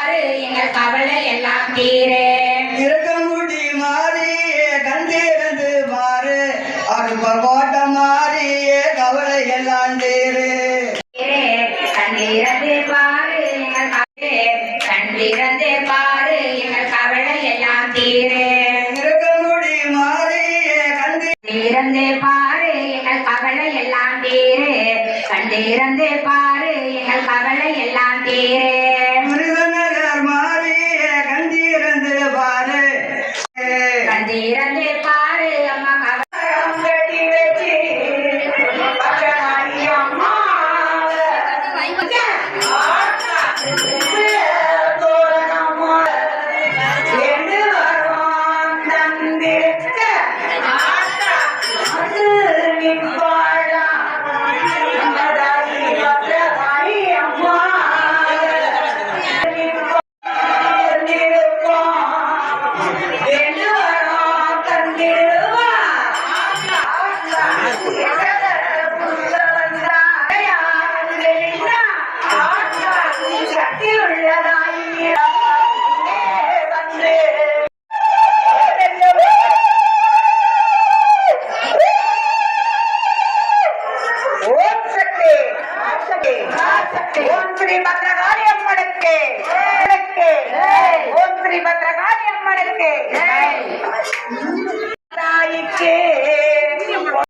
பாரு எங்கள் கவலை எல்லாம் தீரே. இருக்கமுடி மாறி கண்டிருந்து பாரு. அருள் கோட்டை மாறி கவலை எல்லாம் தீரு. கண்டிரந்து பாரு எங்கள் கவலை. கண்டிரந்து பாரு எங்கள் கவலை எல்லாம் தீரே. இருக்கமுடி மாறி கண்டி கண்டிரந்து பாரு எங்கள் கவலை எல்லாம் தீரே. கண்டிரந்து பாரு எங்கள் கவலை எல்லாம் தீரே. கண்டிரந்து பாரு அம்மா கவலை சக்தி பத்ரகாளி அம்மனுக்கு ஓம் ஸ்ரீ பத்ரகாளி அம்மனுக்கு